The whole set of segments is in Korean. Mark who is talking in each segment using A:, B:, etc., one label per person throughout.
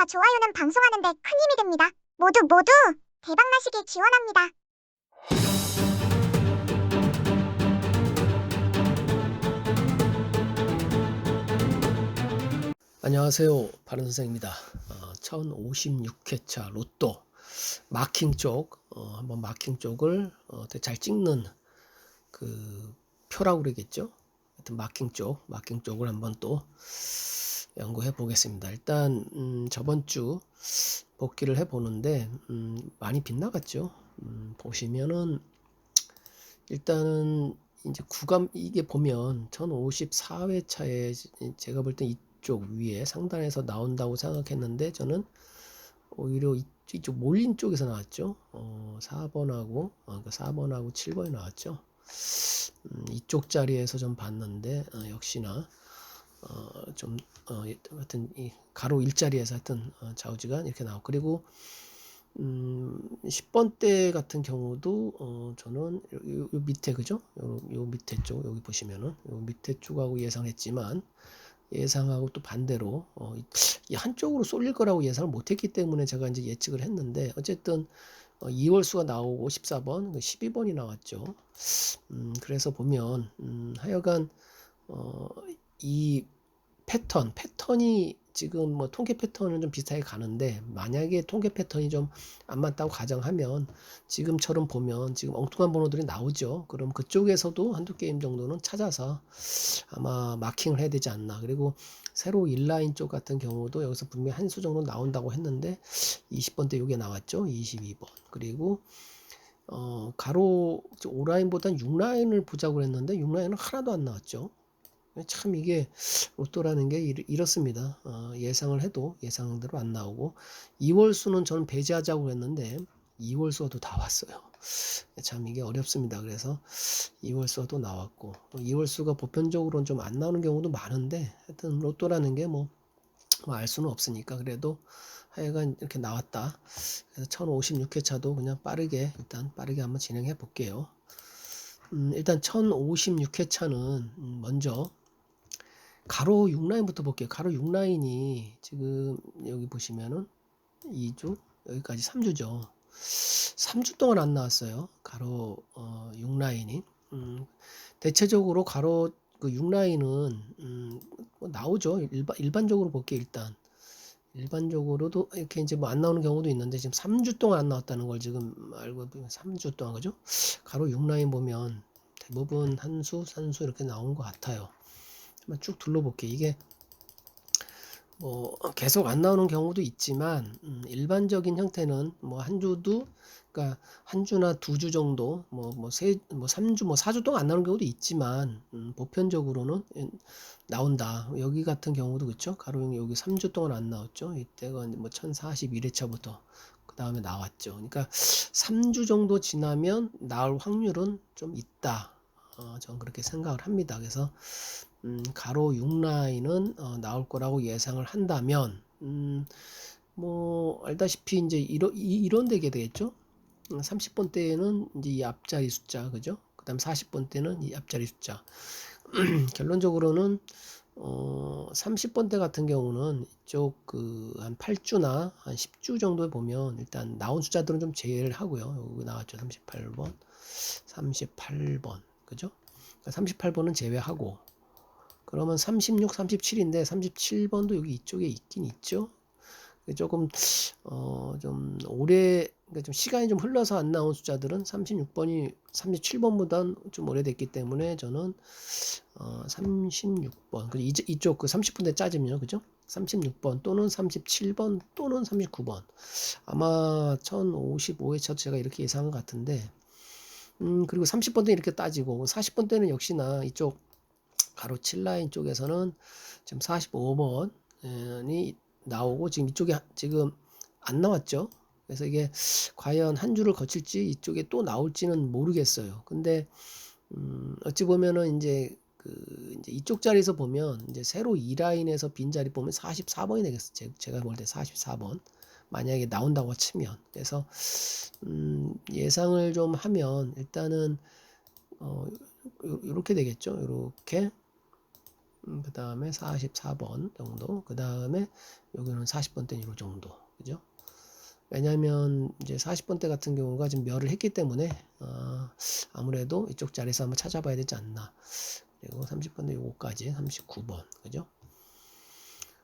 A: 구독과 좋아요는 방송하는데 큰 힘이 됩니다. 모두 모두 대박나시길 기원합니다.
B: 안녕하세요. 바른 선생입니다. 어, 1056회차 로또 마킹 쪽 어, 한번 마킹 쪽을 어, 잘 찍는 그 표라고 그러겠죠. 하여튼 마킹 쪽 마킹 쪽을 한번 또 연구해 보겠습니다. 일단 음, 저번 주 복귀를 해 보는데 음, 많이 빗나갔죠. 음, 보시면은 일단은 이제 구감 이게 보면 1054회차에 제가 볼땐 이쪽 위에 상단에서 나온다고 생각했는데 저는 오히려 이- 이쪽 몰린 쪽에서 나왔죠. 어, 4번하고 어, 그 4번하고 7번이 나왔죠. 음, 이쪽 자리에서 좀 봤는데 어, 역시나 어, 좀 어, 하여튼 이 가로 일자리에서 하여튼 어, 좌우지간 이렇게 나오고 그리고 음, 10번 대 같은 경우도 어, 저는 요, 요- 요 밑에 그죠? 요, 요 밑에 쪽 여기 보시면은 요 밑에 쪽하고 예상했지만 예상하고 또 반대로 어, 이- 이 한쪽으로 쏠릴 거라고 예상을 못했기 때문에 제가 이제 예측을 했는데 어쨌든 어, 2월 수가 나오고 14번, 12번이 나왔죠. 음, 그래서 보면 음, 하여간 어, 이 패턴, 패턴이 지금 뭐 통계 패턴은 좀 비슷하게 가는데 만약에 통계 패턴이 좀 안 맞다고 가정하면 지금처럼 보면 지금 엉뚱한 번호들이 나오죠. 그럼 그쪽에서도 한두 게임 정도는 찾아서 아마 마킹을 해야 되지 않나. 그리고 세로 인라인 쪽 같은 경우도 여기서 분명히 한 수 정도 나온다고 했는데 20번 때 이게 나왔죠. 22번. 그리고 어, 가로 5라인보단 6라인을 보자고 했는데 6라인은 하나도 안 나왔죠. 참 이게 로또라는 게 이렇- 이렇습니다. 어, 예상을 해도 예상대로 안 나오고 2월 수는 저는 배제하자고 했는데 2월 수가 또다 왔어요. 참 이게 어렵습니다. 그래서 2월 수가 또 나왔고 2월 수가 보편적으로는 좀 안 나오는 경우도 많은데 하여튼 로또라는 게뭐알 수는 없으니까 그래도 하여간 이렇게 나왔다. 그래서 1056회차도 그냥 빠르게 일단 빠르게 한번 진행해 볼게요. 음, 일단 1056회차는 먼저 가로 6라인부터 볼게요. 가로 6라인이 지금 여기 보시면은 2주 여기까지 3주죠. 3주 동안 안 나왔어요. 가로 어, 6라인이. 음, 대체적으로 가로 그 6라인은 음, 뭐 나오죠. 일반 일반적으로 볼게요. 일단 일반적으로도 이렇게 이제 뭐 안 나오는 경우도 있는데 지금 3주 동안 안 나왔다는 걸 지금 알고 보면 3주 동안 그죠? 가로 6라인 보면 대부분 한수, 산수 이렇게 나온 것 같아요. 한번 쭉 둘러볼게요. 이게 뭐 계속 안 나오는 경우도 있지만 음, 일반적인 형태는 뭐 한 주도 그러니까 한 주나 두 주 정도 뭐 뭐 세 뭐 삼주 뭐 사주 동안 안 나오는 경우도 있지만 음, 보편적으로는 음, 나온다. 여기 같은 경우도 그렇죠. 가로용 여기 3주 동안 안 나왔죠. 이때가 뭐 1041회차부터 그 다음에 나왔죠. 그러니까 3주 정도 지나면 나올 확률은 좀 있다. 어, 저는 그렇게 생각을 합니다. 그래서 음, 가로 6라인은 어, 나올 거라고 예상을 한다면 음, 뭐 알다시피 이제 이런 이런 되게 되겠죠. 30번 때는 이제 이 앞자리 숫자 그죠? 그다음 40번 때는 이 앞자리 숫자. 결론적으로는 어 30번 때 같은 경우는 이쪽 그 한 8주나 한 10주 정도에 보면 일단 나온 숫자들은 좀 제외를 하고요. 여기 나왔죠. 38번. 38번. 그죠? 38번은 제외하고 그러면 36, 37인데 37번도 여기 이쪽에 있긴 있죠. 조금 어 좀 오래 그러니까 좀 시간이 좀 흘러서 안 나온 숫자들은 36번이 37번보단 좀 오래됐기 때문에 저는 어 36번 그 이쪽 그 30분대 짜지면요. 그죠? 36번 또는 37번 또는 39번 아마 1055회차 제가 이렇게 예상한 것 같은데 음 그리고 30번 때 이렇게 따지고 40번 때는 역시나 이쪽 가로 7라인 쪽에서는 지금 45번이 나오고 지금 이쪽에 지금 안 나왔죠. 그래서 이게 과연 한 주를 거칠지 이쪽에 또 나올지는 모르겠어요. 근데 음 어찌 보면은 이제 그 이제 이쪽 자리에서 보면 이제 세로 2라인에서 빈 자리 보면 44번이 되겠어요. 제- 제가 볼 때 44번. 만약에 나온다고 치면. 그래서 음 예상을 좀 하면 일단은 어 요- 요렇게 되겠죠. 요렇게 음, 그 다음에 44번 정도. 그 다음에 여기는 40번대 요 정도. 그죠? 왜냐면 이제 40번대 같은 경우가 지금 멸을 했기 때문에 어, 아무래도 이쪽 자리에서 한번 찾아봐야 되지 않나. 그리고 30번대 요거까지 39번. 그죠?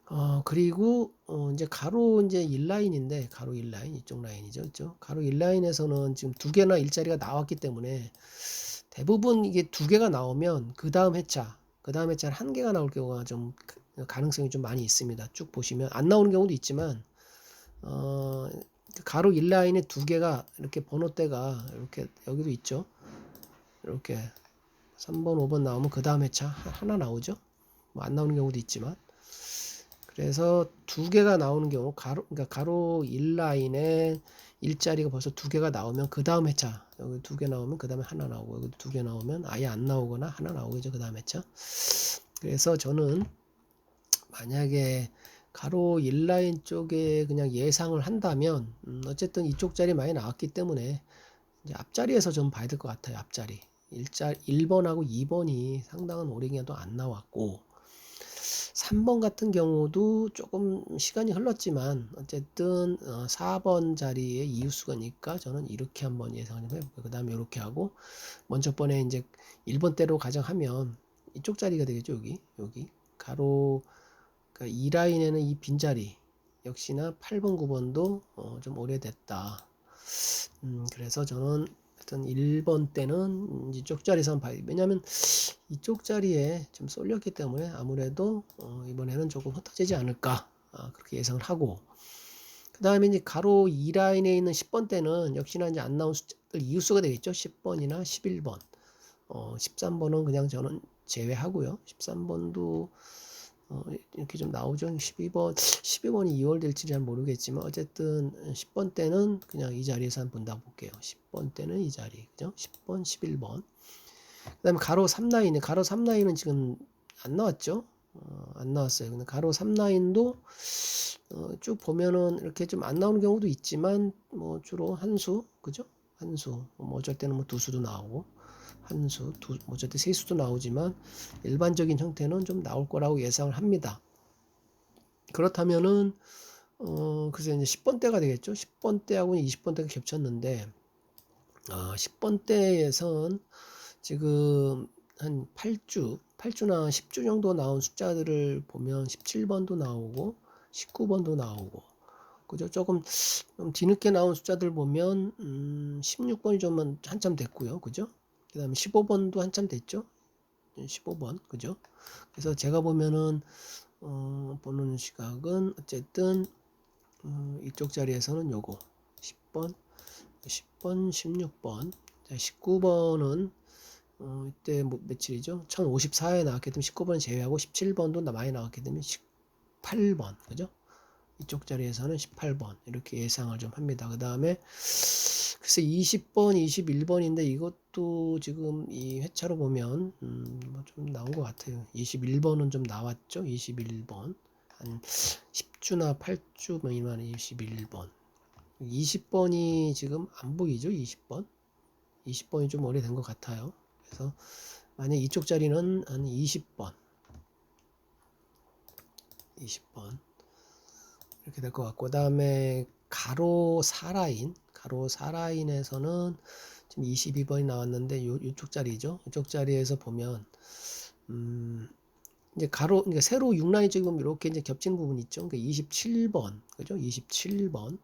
B: 어, 그리고 어, 이제 가로 이제 1라인인데 가로 1라인 이쪽 라인이죠. 그죠? 가로 1라인에서는 지금 두 개나 일자리가 나왔기 때문에 대부분 이게 두 개가 나오면 그 다음 회차, 그 다음 회차 한 개가 나올 경우가 좀 가- 가능성이 좀 많이 있습니다. 쭉 보시면 안 나오는 경우도 있지만 어, 가로 1라인에 두 개가 이렇게 번호대가 이렇게 여기도 있죠. 이렇게 3번, 5번 나오면 그 다음 회차 하- 하나 나오죠. 뭐 안 나오는 경우도 있지만 그래서 두 개가 나오는 경우 가로 그러니까 가로 1라인에 일자리가 벌써 두 개가 나오면 그 다음 회차. 여기 두 개 나오면 그 다음에 하나 나오고 여기 두 개 나오면 아예 안 나오거나 하나 나오겠죠 그 다음 회차. 그래서 저는 만약에 가로 1라인 쪽에 그냥 예상을 한다면 음, 어쨌든 이쪽 자리 많이 나왔기 때문에 이제 앞자리에서 좀 봐야 될 것 같아요 앞자리. 일자 1번하고 2번이 상당한 오래 기간도 안 나왔고 3번 같은 경우도 조금 시간이 흘렀지만 어쨌든 어, 4번 자리에 이웃수가니까 저는 이렇게 한번 예상을 좀 해볼게요. 그 다음에 이렇게 하고 먼저 번에 이제 1번 대로 가정하면 이쪽 자리가 되겠죠. 여기 여기 가로 그러니까 이 라인에는 이 빈자리 역시나 8번 9번도 어, 좀 오래됐다. 음, 그래서 저는 하여튼 1번 때는 이쪽 한번 봐야 왜냐면 이쪽 자리에 좀 쏠렸기 때문에 아무래도 어, 이번에는 조금 흩어지지 않을까 아, 그렇게 예상을 하고. 그 다음에 이제 가로 2라인에 있는 10번 때는 역시나 이제 안 나온 숫자들 이웃수가 되겠죠? 10번이나 11번. 어, 13번은 그냥 저는 제외하고요. 13번도 어, 이렇게 좀 나오죠. 12번 12번이 2월 될지 잘 모르겠지만 어쨌든 10번 때는 그냥 이 자리에서 한번 본다 볼게요. 10번 때는 이 자리 그죠? 10번 11번. 그 다음에 가로 3라인에 가로 3라인은 지금 안 나왔죠? 어, 안 나왔어요. 근데 가로 3라인도 어, 쭉 보면은 이렇게 좀 안 나오는 경우도 있지만 뭐 주로 한 수 그죠? 한 수. 뭐 어쩔 때는 뭐 두 수도 나오고 한 수 두뭐 어쩔 때세 수도 나오지만 일반적인 형태는 좀 나올 거라고 예상을 합니다 그렇다면은 어 글쎄 이제 10번 대가 되겠죠 10번 대하고는 20번 대가 겹쳤는데 아 10번 대에선 지금 한 8주, 8주나 10주 정도 나온 숫자들을 보면 17번도 나오고 19번도 나오고 그죠? 조금 좀 뒤늦게 나온 숫자들 보면 음, 16번이 좀 한참 됐고요. 그죠? 그 다음에 15번도 한참 됐죠? 15번. 그죠? 그래서 제가 보면은 어, 보는 시각은 어쨌든 음, 이쪽 자리에서는 요거 10번, 10번, 16번, 19번은 어, 이때 뭐 며칠이죠? 1054에 나왔기 때문에 19번 제외하고 17번도 많이 나왔기 때문에 18번, 그죠? 이쪽 자리에서는 18번 이렇게 예상을 좀 합니다. 그 다음에 글쎄 20번, 21번인데 이것도 지금 이 회차로 보면 음, 뭐좀 나온 것 같아요. 21번은 좀 나왔죠? 21번 한 10주나 8주 뭐 이만 21번 20번이 지금 안 보이죠? 20번 20번이 좀 오래된 것 같아요. 그래서 만약 이쪽 자리는 한 20번 20번 이렇게 될 것 같고 그다음에 가로 4라인 가로 4라인에서는 지금 22번이 나왔는데 요 이쪽 자리죠. 이쪽 자리에서 보면 음 이제 가로 그러니까 세로 6라인 쪽에 보면 이렇게 이제 겹치는 부분이 있죠. 그러니까 27번 그죠? 27번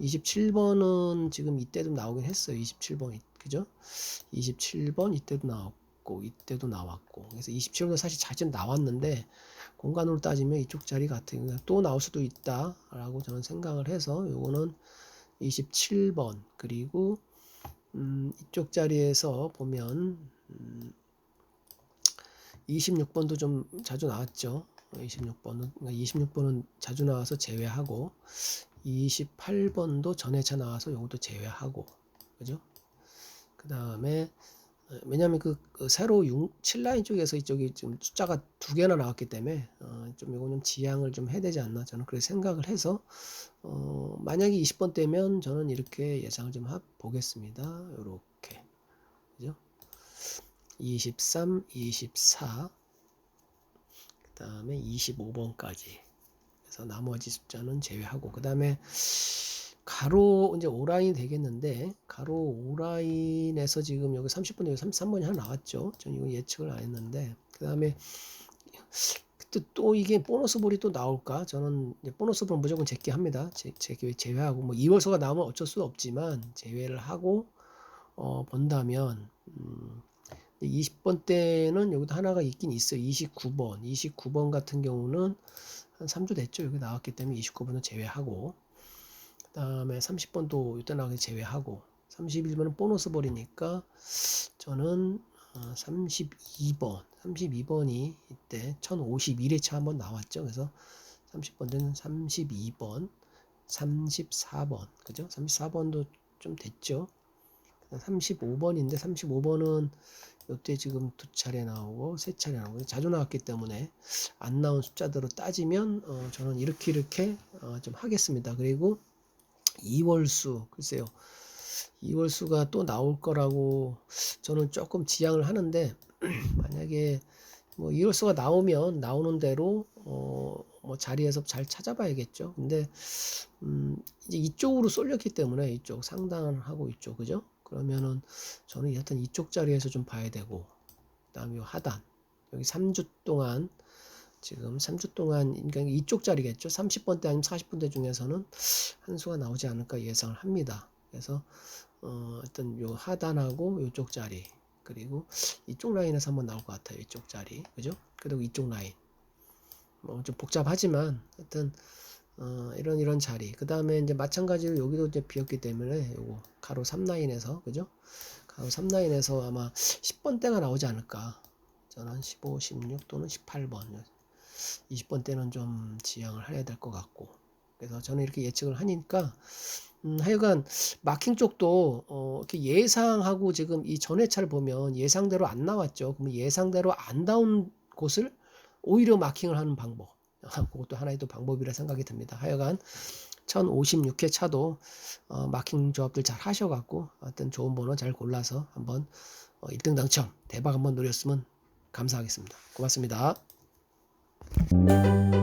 B: 27번은 지금 이때도 나오긴 했어요. 27번이 그죠? 27번 이때도 나왔고 이때도 나왔고 그래서 27번 사실 자주 나왔는데 공간으로 따지면 이쪽 자리 같은 또 나올 수도 있다라고 저는 생각을 해서 요거는 27번 그리고 음, 이쪽 자리에서 보면 음, 26번도 좀 자주 나왔죠. 26번은 그러니까 26번은 자주 나와서 제외하고 28번도 전회차 나와서 요것도 제외하고 그죠? 그 다음에 왜냐하면 그, 그 세로 6, 7라인 쪽에서 이쪽이 지금 숫자가 두 개나 나왔기 때문에 어, 좀 이거 좀 지양을 좀 해야 되지 않나 저는 그렇게 생각을 해서 어, 만약에 20번 되면 저는 이렇게 예상을 좀 하, 보겠습니다. 요렇게 그죠? 23, 24 그 다음에 25번까지. 그래서 나머지 숫자는 제외하고 그 다음에 가로 이제 오라인 되겠는데 가로 오라인에서 지금 여기 30번 여기 33번이 하나 나왔죠. 전 이거 예측을 안 했는데 그 다음에 또, 또 이게 보너스 볼이 또 나올까? 저는 보너스 볼 무조건 제끼합니다. 제, 제, 제외하고 뭐 2월서가 나오면 어쩔 수 없지만 제외를 하고 어, 본다면 음, 20번 때는 여기도 하나가 있긴 있어요. 29번. 29번 같은 경우는 한 3주 됐죠. 여기 나왔기 때문에 29번은 제외하고 그 다음에 30번도 이때 나오게 제외하고 31번은 보너스 볼이니까 저는 어, 32번, 32번이 이때 1051회차 한번 나왔죠. 그래서 30번은 32번, 34번, 그죠? 34번도 좀 됐죠. 35번인데 35번은 이때 지금 두 차례 나오고 세 차례 나오고 자주 나왔기 때문에 안 나온 숫자대로 따지면 어, 저는 이렇게 이렇게 어, 좀 하겠습니다. 그리고 2월수 글쎄요. 2월수가 또 나올 거라고 저는 조금 지향을 하는데 만약에 뭐 2월수가 나오면 나오는 대로 어, 뭐 자리에서 잘 찾아봐야겠죠. 근데 음, 이제 이쪽으로 쏠렸기 때문에 이쪽 상단하고 이쪽 그죠? 그러면은 저는 여튼 이쪽 자리에서 좀 봐야 되고 그다음에 요 하단 여기 3주 동안 지금 3주 동안 그러니까 이쪽 자리겠죠. 30번대 아니면 40번대 중에서는 한 수가 나오지 않을까 예상을 합니다. 그래서 어, 어떤 요 하단하고 요쪽 자리 그리고 이쪽 라인에서 한번 나올 것 같아요. 이쪽 자리 그죠? 그리고 이쪽 라인 뭐 좀 복잡하지만 하여튼 어, 이런 이런 자리 그 다음에 이제 마찬가지로 여기도 이제 비었기 때문에 요거 가로 3 라인에서 그죠? 가로 3 라인에서 아마 10번 대가 나오지 않을까 저는 15, 16 또는 18번 20번 때는 좀 지향을 해야 될 것 같고 그래서 저는 이렇게 예측을 하니까 음, 하여간 마킹 쪽도 어, 이렇게 예상하고 지금 이 전회차를 보면 예상대로 안 나왔죠. 그러면 예상대로 안 나온 곳을 오히려 마킹을 하는 방법. 그것도 하나의 또 방법이라 생각이 듭니다. 하여간 1056회 차도 어, 마킹 조합들 잘 하셔갖고 어떤 좋은 번호 잘 골라서 한번 어, 1등 당첨 대박 한번 노렸으면 감사하겠습니다. 고맙습니다. Música